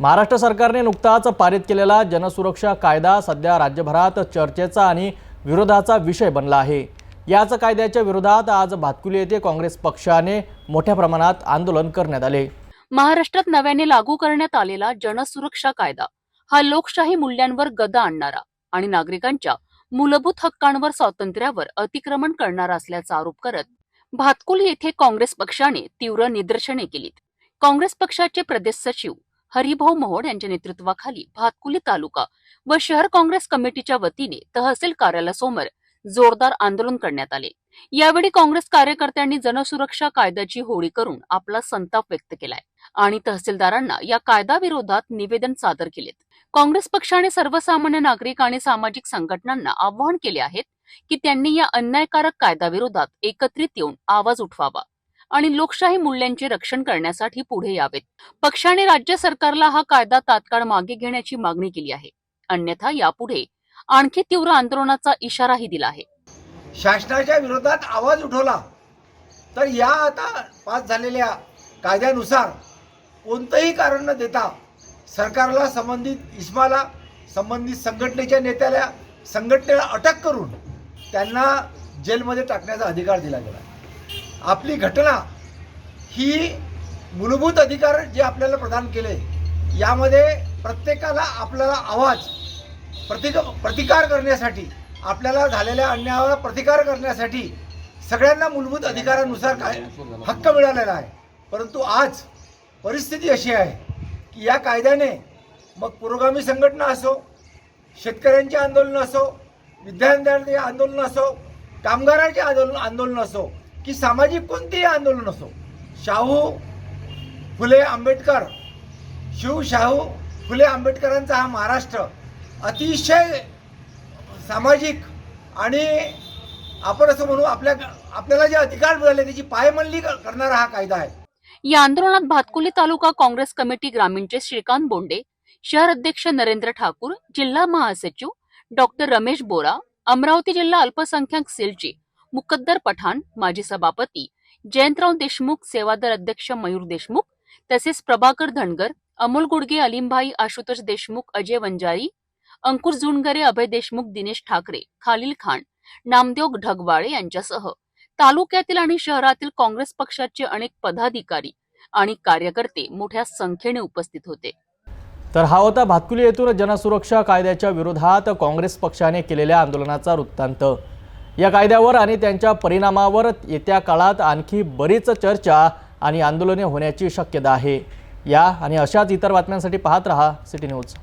महाराष्ट्र सरकारने नुकताच पारित केलेला जनसुरक्षा कायदा सध्या राज्यभरात चर्चेचा आणि विरोधाचा विषय बनला आहे. याच कायद्याच्या विरोधात आज भातकुली येथे काँग्रेस पक्षाने मोठ्या प्रमाणात आंदोलन करण्यात आले. महाराष्ट्रात नव्याने लागू करण्यात आलेला जनसुरक्षा कायदा हा लोकशाही मूल्यांवर गदा आणणारा आणि नागरिकांच्या मूलभूत हक्कांवर स्वातंत्र्यावर अतिक्रमण करणारा असल्याचा आरोप करत भातकुली येथे काँग्रेस पक्षाने तीव्र निदर्शने केलीत. काँग्रेस पक्षाचे प्रदेश सचिव हरिभाऊ मोहोड यांच्या नेतृत्वाखाली भातकुली तालुका व शहर काँग्रेस कमिटीच्या वतीने तहसील कार्यालयासमोर जोरदार आंदोलन करण्यात आले. यावेळी काँग्रेस कार्यकर्त्यांनी जनसुरक्षा कायद्याची होळी करून आपला संताप व्यक्त केलाय आणि तहसीलदारांना या कायदाविरोधात निवेदन सादर केलेत. काँग्रेस पक्षाने सर्वसामान्य नागरिक आणि सामाजिक संघटनांना आवाहन केले आहेत की त्यांनी या अन्यायकारक कायदाविरोधात एकत्रित येऊन आवाज उठवावा. आणि लोकशाही मूल्यांचे रक्षण करण्यासाठी पुढे यावेत. पक्षाने राज्य सरकारला हा कायदा तात्काळ मागे घेण्याची मागणी केली आहे. अन्यथा यापुढे आणखी तीव्र आंदोलनाचा इशाराही दिला आहे. शासनाच्या विरोधात आवाज उठवला. तर या आता पास झालेल्या कायद्यानुसार कोणतंही कारण न देता सरकारला संबंधित इस्माला संबंधित संघटनेच्या नेत्याला संघटनेला अटक करून त्यांना जेलमध्ये टाकण्याचा अधिकार दिला गेला. आपली घटना ही मूलभूत अधिकार जे आपल्याला प्रदान केले यामध्ये प्रत्येकाला आपल्याला आवाज प्रतिक प्रतिकार करण्यासाठी आपल्याला झालेल्या अन्यायाला प्रतिकार करण्यासाठी सगळ्यांना मूलभूत अधिकारानुसार काय हक्क मिळालेला आहे. परंतु आज परिस्थिती अशी आहे की या कायद्याने मग पुरोगामी संघटना असो शेतकऱ्यांचे आंदोलन असो विद्यार्थ्यांचे आंदोलन असो कामगारांचे आंदोलन आंदोलन असो की सामाजिक कोणतेही आंदोलन असो शाहू फुले आंबेडकर शिवशाहू फुले आंबेडकरांचा हा महाराष्ट्र अतिशय सामाजिक आणि आपण असं म्हणू आपल्या आपल्याला जे अधिकार मिळाले त्याची पायमल्ली करणारा हा कायदा आहे. या आंदोलनात भातकुली तालुका काँग्रेस कमिटी ग्रामीणचे श्रीकांत बोंडे शहर अध्यक्ष नरेंद्र ठाकूर जिल्हा महासचिव डॉक्टर रमेश बोरा अमरावती जिल्हा अल्पसंख्याक सेलचे मुकद्दर पठाण माजी सभापती जयंतराव देशमुख सेवादल अध्यक्ष मयूर देशमुख तसेच प्रभाकर धनगर अमोल गुडगे अलिमभाई आशुतोष देशमुख अजय वंजारी अंकुर झुणगरे अभय देशमुख दिनेश ठाकरे खालील खान नामदेव ढगवाळे यांच्यासह. तालुक्यातील आणि शहरातील काँग्रेस पक्षाचे अनेक पदाधिकारी आणि कार्यकर्ते मोठ्या संख्येने उपस्थित होते. तर हा होता भातकुली येथून जनसुरक्षा कायद्याच्या विरोधात काँग्रेस पक्षाने केलेल्या आंदोलनाचा वृत्तांत. या कायद्यावर आणि त्यांच्या परिणामावर येत्या काळात आणखी बरीच चर्चा आणि आंदोलने होण्याची शक्यता आहे. या आणि अशाच इतर बातम्यांसाठी पाहत रहा सिटी न्यूज.